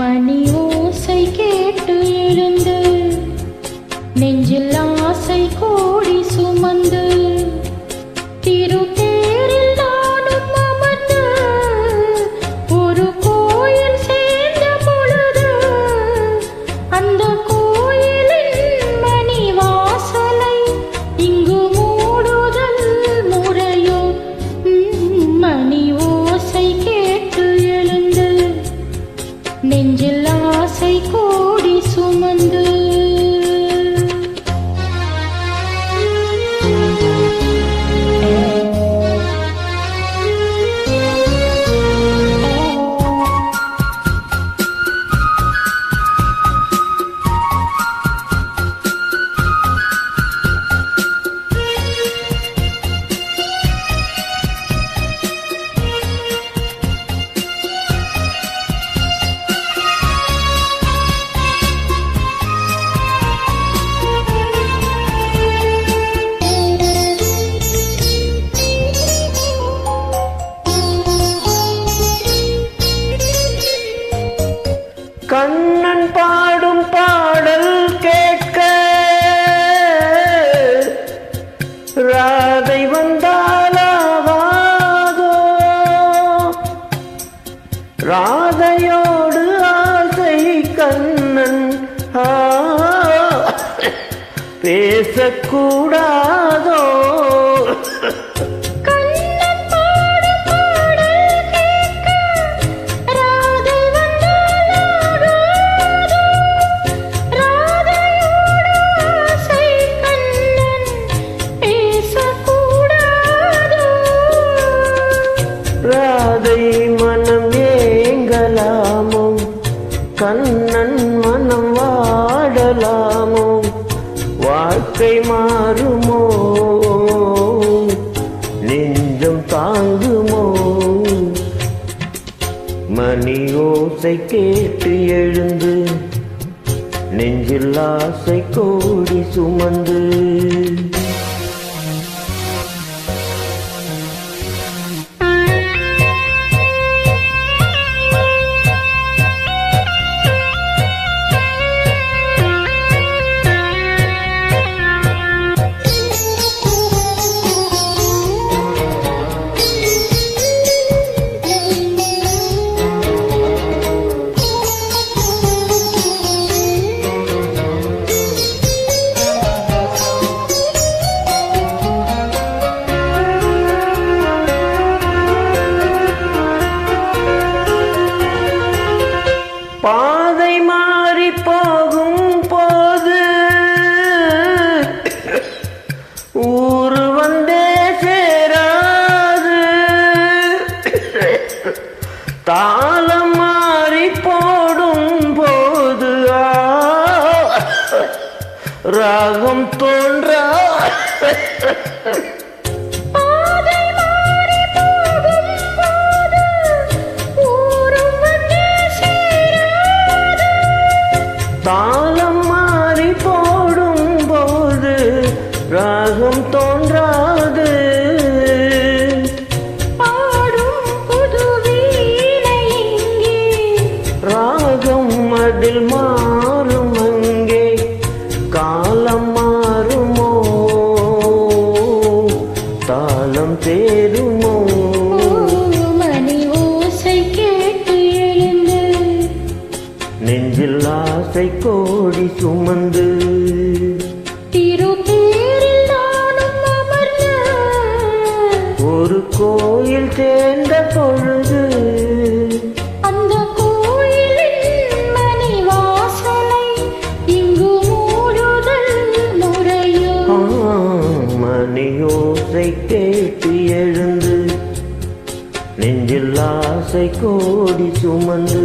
மணி ஓசை கேட்டு எழுந்து நெஞ்சில் ஆசை கோ ராதையோடு ஆசை கண்ணன். பேசக்கூடாதோ கண்ணன் மனம் வாடலாமோ? வாழ்க்கை மாறுமோ? நெஞ்சம் தாங்குமோ? மணி ஓசை கேட்டு எழுந்து நெஞ்சில் ஆசை கோடி சுமந்து. தாளம் மாறி போடும் போது ராகம் தோன்றா. தாளம் மாறி போடும் போது ராகம் அதில் மாறும் அங்கே காலம் மாறுமோ? தாளம் தேருமோ? மணி ஓசை கேட்டு எழுந்து நெஞ்சில் ஆசை கோடி சுமந்து ஒரு கோயில் சேர்ந்த பொழுது ஆசை கோடி சுமந்து